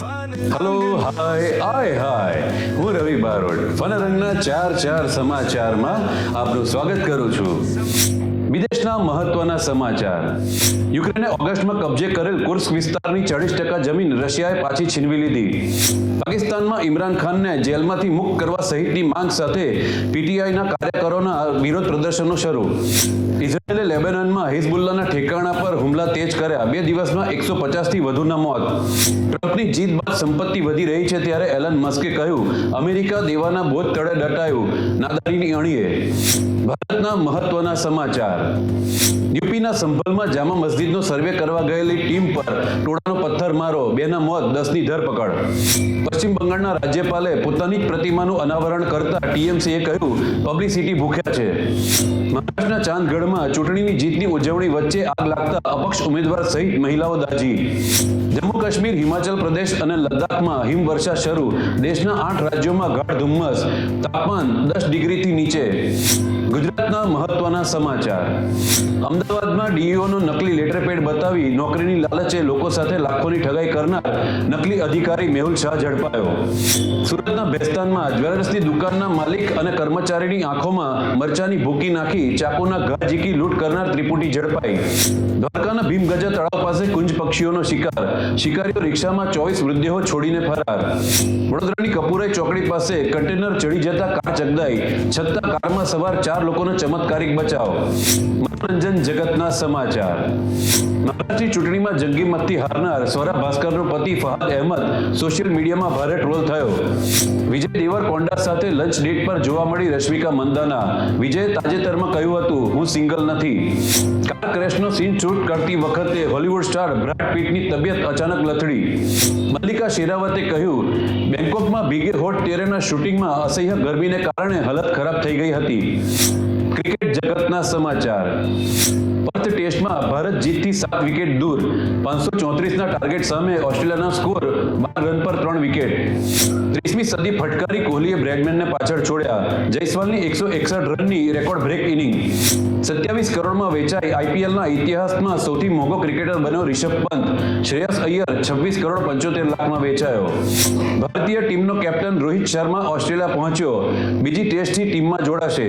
Hello hi આય હાય હું રવિ બારોડ. ફનરંગના ચાર ચાર સમાચારમાં આપનું સ્વાગત કરું છું. વિદેશના મહત્વના સમાચાર. યુક્રેને ઓગસ્ટમાં કબજે કરેલ કુર્સ્ક વિસ્તારની ચાળીસ ટકા જમીન રશિયાએ પાછી છીનવી લીધી. પાકિસ્તાનમાં ઇમરાન ખાનને જેલમાંથી મુક્ત કરવા સહિતની માંગ સાથે પીટીઆઈના કાર્યકરોના વિરોધ પ્રદર્શનો શરૂ. ઇઝરાયેલે લેબેનનમાં હિઝબુલ્લાના ઠેકાણા પર હુમલા તેજ કર્યા. બે દિવસમાં એકસો પચાસથી વધુના મોત. ટ્રમ્પની જીત બાદ સંપત્તિ વધી રહી છે ત્યારે એલન મસ્કે કહ્યું, અમેરિકા દેવાના બોધ તળે દટાયું નાદારીની અણીએ. ભારતના મહત્વના સમાચાર. યુપીના સંભલમાં જામા મસ્જિદનો સર્વે કરવા ગયેલી ટીમ પર ટોળાનો પથ્થર મારો, બેના મોત, દસની ધરપકડ. પશ્ચિમ બંગાળના રાજ્યપાલે પોતાની જ પ્રતિમાનું અનાવરણ કરતા ટીએમસીએ કહ્યું, પબ્લિસિટી ભૂખ્યા છે. મહારાષ્ટ્રના ચાંદગઢમાં ચૂંટણીની જીતની ઉજવણી વચ્ચે આગ લાગતા અપક્ષ ઉમેદવાર સહિત મહિલાઓ દાજી જમ્મુ કાશ્મીર, હિમાચલ પ્રદેશ અને લદ્દાખમાં હિમવર્ષા શરૂ. દેશના આઠ રાજ્યોમાં ગાઢ ધુમ્મસ, તાપમાન દસ ડિગ્રીથી નીચે. ગુજરાતના મહત્વના સમાચાર. અમદાવાદમાં ડીઈઓનું નકલી લેટર પેડ બતાવી નોકરીની લાલચે લોકો સાથે લાખોની ઠગાઈ કરનાર નકલી અધિકારી મેહુલ શાહ ઝડપાયો. સુરતના ભેસ્તાનમાં જ્વેલર્સની દુકાનના માલિક અને કર્મચારીની આંખોમાં મરચાની ભૂકી નાખી ચાકુના ઘા ઝીકી લૂંટ કરનાર ત્રિપુટી ઝડપાઈ. દ્વારકાના ભીમગજા તળાવ પાસે કુંજ પક્ષીઓનો શિકાર. શિકારીઓ રિક્ષામાં ચોવીસ મૃતદેહો છોડીને ફરાર. વડોદરાની કપૂરાઈ ચોકડી પાસે કન્ટેનર ચડી જતા કાર ચગદાઈ. છતાં કારમાં સવાર ચાર લોકોનો ચમત્કારિક બચાવ. મનોરંજન જગતના સમાચાર. મહારાષ્ટ્રની ચૂંટણીમાં જંગી મતથી હારનાર સ્વરા ભાસ્કરનો પતિ ફહાદ અહેમદ સોશિયલ મીડિયામાં ભારે ટ્રોલ થયો. વિજય દેવર કોંડા સાથે લંચ ડેટ પર જોવા મળી રશ્મિકા મંદાના. વિજયે તાજેતરમાં કહ્યું હતું, હું સિંગલ નથી. કાર ક્રેશનો સીન શૂટ કરતી વખતે હોલિવૂડ સ્ટાર બ્રાડ પીટની તબિયત અચાનક લથડી. મલ્લિકા શેરાવતે કહ્યું, બેંકોકમાં ભીગે હોટ તેરેના શૂટિંગમાં અસહ્ય ગરમીને કારણે હાલત ખરાબ થઈ ગઈ હતી. ક્રિકેટ જગતના સમાચાર. પર્થ ટેસ્ટમાં ભારત જીતથી સાત વિકેટ દૂર. પાંચસો ચોત્રીસના ટાર્ગેટ સામે ઓસ્ટ્રેલિયાના સ્કોર. બાર રન પર ત્રણ વિકેટ. ત્રીસમી સદી ફટકારી કોહલીએ બ્રેડમેનને પાછળ છોડ્યા. જયસ્વાલની એકસો એકસઠ રનની રેકોર્ડ બ્રેક ઇનિંગ. સત્યાવીસ કરોડમાં વેચાઈ આઈપીએલના ઇતિહાસમાં સૌથી મોંઘો ક્રિકેટર બન્યો રિષભ પંત. શ્રેયસ અય્યર છવ્વીસ કરોડ પંચોતેર લાખમાં વેચાયો. ભારતીય ટીમનો કેપ્ટન રોહિત શર્મા ઓસ્ટ્રેલિયા પહોંચ્યો. બીજી ટેસ્ટથી ટીમમાં જોડાશે.